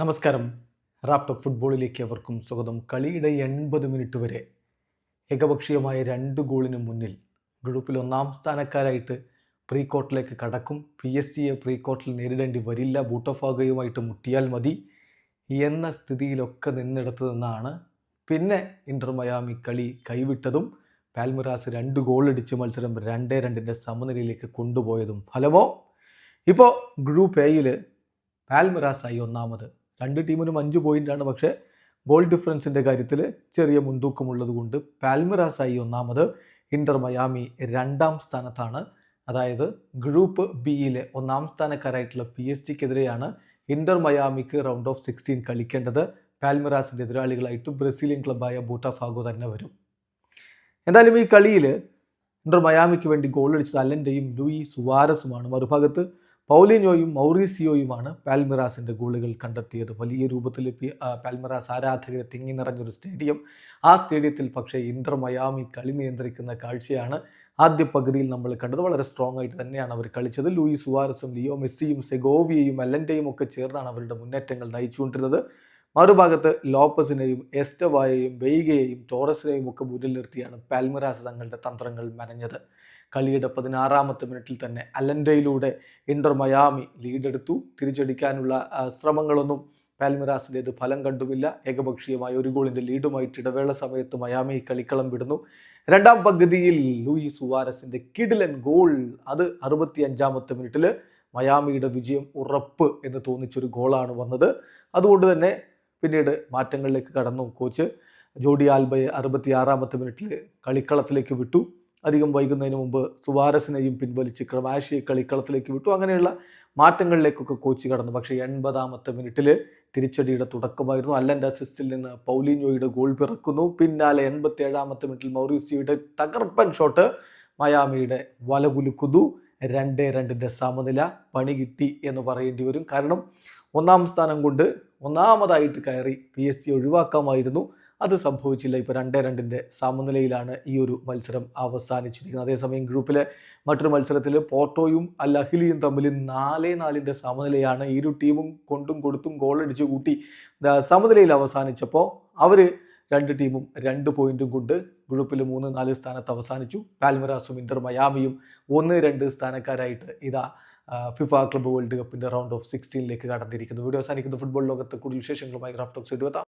നമസ്കാരം. Raft of ഫുട്ബോളിലേക്ക് അവർക്കും സ്വാഗതം. കളിയുടെ എൺപത് മിനിറ്റ് വരെ ഏകപക്ഷീയമായ രണ്ട് ഗോളിന് മുന്നിൽ ഗ്രൂപ്പിൽ ഒന്നാം സ്ഥാനക്കാരായിട്ട് പ്രീ കോർട്ടിലേക്ക് കടക്കും. പി എസ് സിയെ പ്രീ കോർട്ടിൽ നേരിടേണ്ടി വരില്ല. ബൂട്ടോഫാഗയുമായിട്ട് മുട്ടിയാൽ മതി എന്ന സ്ഥിതിയിലൊക്കെ നിന്നിടത്ത് നിന്നാണ്. പിന്നെ ഇന്റർ മയാമി കളി കൈവിട്ടതും പാൽമിറാസ് രണ്ട് ഗോളടിച്ച് മത്സരം രണ്ടേ രണ്ടിന്റെ സമനിലയിലേക്ക് കൊണ്ടുപോയതും ഫലമോ? ഇപ്പോൾ ഗ്രൂപ്പ് എയിൽ പാൽമിറാസായി ഒന്നാമത്. രണ്ട് ടീമിനും അഞ്ച് പോയിന്റാണ് പക്ഷേ ഗോൾ ഡിഫറൻസിന്റെ കാര്യത്തിൽ ചെറിയ മുൻതൂക്കമുള്ളത് കൊണ്ട് പാൽമിറാസായി ഒന്നാമത് ഇന്റർ മയാമി രണ്ടാം സ്ഥാനത്താണ്. അതായത് ഗ്രൂപ്പ് ബിയിലെ ഒന്നാം സ്ഥാനക്കാരായിട്ടുള്ള പി എസ് ജിക്കെതിരെയാണ് ഇന്റർ മയാമിക്ക് റൗണ്ട് ഓഫ് സിക്സ്റ്റീൻ കളിക്കേണ്ടത്. പാൽമിറാസിന്റെ എതിരാളികളായിട്ട് ബ്രസീലിയൻ ക്ലബ്ബായ ബൂട്ടാഫാഗോ തന്നെ വരും. എന്തായാലും ഈ കളിയിൽ ഇന്റർ മയാമിക്ക് വേണ്ടി ഗോൾ അടിച്ചത് അല്ലന്റെയും ലൂയി സുവാരസുമാണ്. മറുഭാഗത്ത് പൗലിനോയും മൗറീസിയോയുമാണ് പാൽമിറാസിന്റെ ഗോളുകൾ കണ്ടെത്തിയത്. വലിയ രൂപത്തിൽ പാൽമിറാസ് ആരാധകരെ തിങ്ങി നിറഞ്ഞൊരു സ്റ്റേഡിയം. ആ സ്റ്റേഡിയത്തിൽ പക്ഷേ ഇന്റർ മയാമി കളി നിയന്ത്രിക്കുന്ന കാഴ്ചയാണ് ആദ്യ പകുതിയിൽ നമ്മൾ കണ്ടത്. വളരെ സ്ട്രോങ് ആയിട്ട് തന്നെയാണ് അവർ കളിച്ചത്. ലൂയി സുവാരസും ലിയോ മെസ്സിയും സെഗോവിയയും അല്ലന്റെയും ഒക്കെ ചേർന്നാണ് അവരുടെ മുന്നേറ്റങ്ങൾ നയിച്ചുകൊണ്ടിരുന്നത്. മറുഭാഗത്ത് ലോപ്പസിനെയും എസ്റ്റവായെയും ബെയ്ഗയെയും ടോറസിനെയും ഒക്കെ മുന്നിൽ നിർത്തിയാണ് പാൽമിറാസ് തങ്ങളുടെ തന്ത്രങ്ങൾ മെനഞ്ഞത്. കളിയുടെ പതിനാറാമത്തെ മിനിറ്റിൽ തന്നെ അലൻഡയിലൂടെ ഇന്റർ മയാമി ലീഡെടുത്തു. തിരിച്ചടിക്കാനുള്ള ശ്രമങ്ങളൊന്നും പാൽമിറാസിന്റേത് ഫലം കണ്ടുമില്ല. ഏകപക്ഷീയമായ ഒരു ഗോളിന്റെ ലീഡുമായിട്ട് ഇടവേള സമയത്ത് മയാമി കളിക്കളം വിടുന്നു. രണ്ടാം പകുതിയിൽ ലൂയി സുവാരസിന്റെ കിഡിലൻ ഗോൾ അത് അറുപത്തി അഞ്ചാമത്തെ മിനിറ്റിൽ മയാമിയുടെ വിജയം ഉറപ്പ് എന്ന് തോന്നിച്ചൊരു ഗോളാണ് വന്നത്. അതുകൊണ്ട് തന്നെ പിന്നീട് മാറ്റങ്ങളിലേക്ക് കടന്നു. കോച്ച് ജോഡി ആൽബയെ അറുപത്തി ആറാമത്തെ മിനിറ്റിൽ കളിക്കളത്തിലേക്ക് വിട്ടു. അധികം വൈകുന്നതിന് മുമ്പ് സുവാരസിനെയും പിൻവലിച്ച് ക്രമാശിയെ കളിക്കളത്തിലേക്ക് വിട്ടു. അങ്ങനെയുള്ള മാറ്റങ്ങളിലേക്കൊക്കെ കോച്ച് കടന്നു. പക്ഷേ എൺപതാമത്തെ മിനിറ്റിൽ തിരിച്ചടിയുടെ തുടക്കമായിരുന്നു. അല്ലന്റെ അസിസ്റ്റിൽ നിന്ന് പൗലിനോയുടെ ഗോൾ പിറക്കുന്നു. പിന്നാലെ എൺപത്തി ഏഴാമത്തെ മിനിറ്റിൽ മൗറീസിയോയുടെ തകർപ്പൻ ഷോട്ട് മയാമിയുടെ വല കുലുക്കുന്നു. രണ്ട് രണ്ടിന്റെ സമനില പണി കിട്ടി എന്ന് പറയേണ്ടി വരും. കാരണം ഒന്നാം സ്ഥാനം കൊണ്ട് ഒന്നാമതായിട്ട് കയറി പി എസ് സി ഒഴിവാക്കാമായിരുന്നു. അത് സംഭവിച്ചില്ല. ഇപ്പോൾ രണ്ടേ രണ്ടിന്റെ സമനിലയിലാണ് ഈ ഒരു മത്സരം അവസാനിച്ചിരിക്കുന്നത്. അതേസമയം ഗ്രൂപ്പിലെ മറ്റൊരു മത്സരത്തിൽ പോർട്ടോയും അൽ അഹിലിയും തമ്മിൽ നാലേ നാലിന്റെ സമനിലയാണ് ഇരു ടീമും കൊണ്ടും കൊടുത്തും ഗോളടിച്ച് കൂട്ടി സമനിലയിൽ അവസാനിച്ചപ്പോൾ അവർ രണ്ട് ടീമും രണ്ട് പോയിന്റും കൊണ്ട് ഗ്രൂപ്പിൽ മൂന്ന് നാല് സ്ഥാനത്ത് അവസാനിച്ചു. പാൽമിറാസും ഇന്റർ മയാമിയും ഒന്ന് രണ്ട് സ്ഥാനക്കാരായിട്ട് ഇതാ ഫിഫ ക്ലബ്ബ് വേൾഡ് കപ്പിന്റെ റൗണ്ട് ഓഫ് സിക്സ്റ്റീനിലേക്ക് കടന്നിരിക്കുന്നു. വീഡിയോ അവസാനിക്കുന്ന. ഫുട്ബോൾ ലോകത്ത് കൂടുതൽ വിശേഷങ്ങളുമായി ക്രാഫ്റ്റോക്സ് എടുത്താം